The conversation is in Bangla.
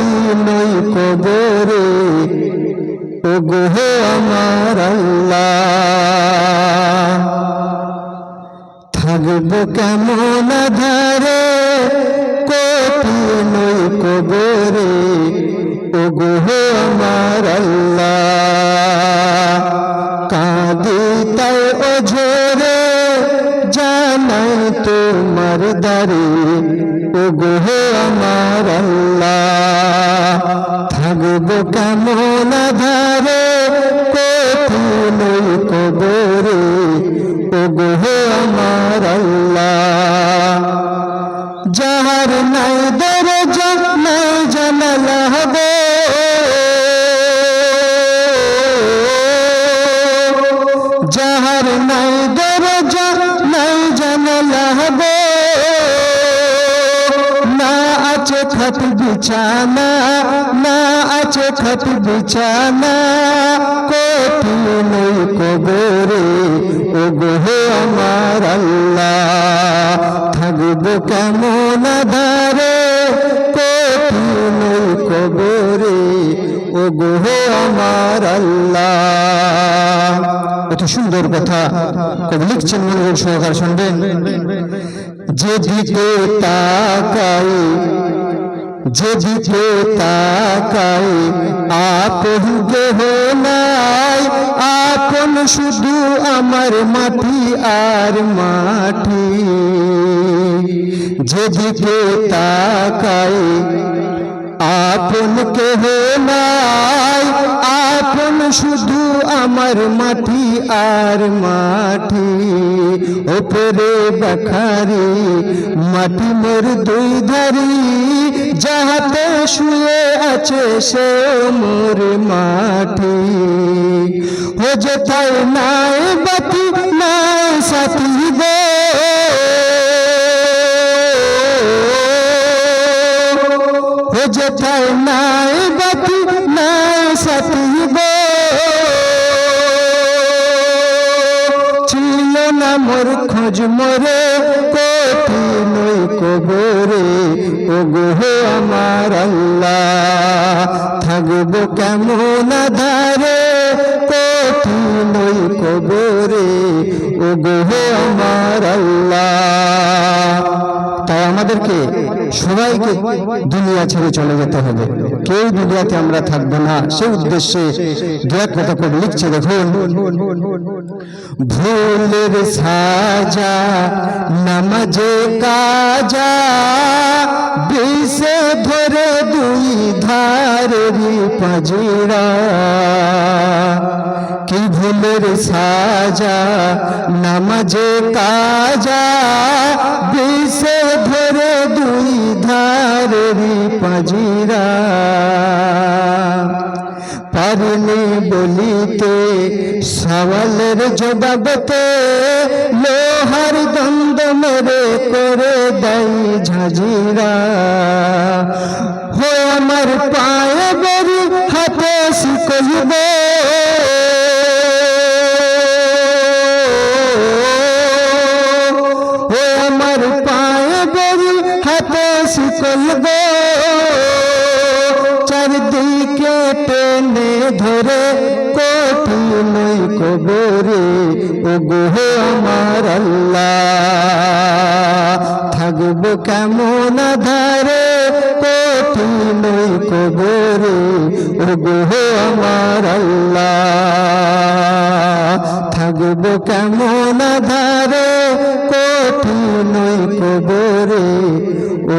কঠিন কবরে। ও গো আমার আল্লাহ। থাকব কেমন ধারে ওই কবরে। ও গো আমার আল্লাহ। কাঁদি তাই ও জানাই তোমার দারে ও গো আমার আল্লাহ। থাকব কেমন ধারে কবরে ও গো আমার আল্লাহ। যাহার নাই দরজা, নাই জানালা হবে। যাহার নাই আছে খত বিছানা না আছে খত বিছানা, কোটি নেই কবরে ও গো আমার আল্লাহ। থাকব কেমন ধারে কোটি নেই কবরে ও গো আমার আল্লাহ। কত সুন্দর কথা, কবি লিখছেন মনোযোগ সহকার শুনবেন? যেদিকে তাকাই যেদিকে তাকাই আপন দেহ নাই, আপন শুধু আমার মাটি আর মাটি। যেদিকে তাকাই আপন কেহ নাই, আপন শুধু আমার মাটি আর মাটি। ওপরে বাখারি, মাটি মোর দুই ধারি, যাহাতে শুয়ে আছে সে মোর মাটি। ও তাই নাই বাতি, নাই সাথী গো যেথায় নাই বাতি, নাই সাথী গো। ছিল না মোর খোঁজ মোরে, কোটি নই কবরে। ও গো আমার আল্লাহ, থাকব কেমন ধারে কোটি নই কবরে ও গো আমার আল্লাহ। আমাদেরকে সবাইকে দুনিয়া ছেড়ে চলে যেতে হবে। কেউ দুনিয়াতে আমরা থাকব না। সে উদ্দেশ্যে কথা করে লিখছে দেখুন। ভুলের সাজা, নামাজে কাজা বিষে ধরে দুই ধারেরই পাজিরা। সাজা, নামাজে কাজা বিষে ধরে দুই ধারেরই পাজিরা। পারিনি বলিতে, সওয়ালের জবাবতে, লোহার দ্বন্দ্ব মেরে করে দেয় ঝাঁঝিরা। হো আমার পায়ে বেরি, হাতে শিকইব চারদিকে টেনে ধরে কোটি নই কবরে ও গো আমার আল্লাহ। থাকব কেমন ধারে কোটি নই কবরে ও গো আমার আল্লাহ। থাকব কেমন ধারে কোটি নই কবরে ও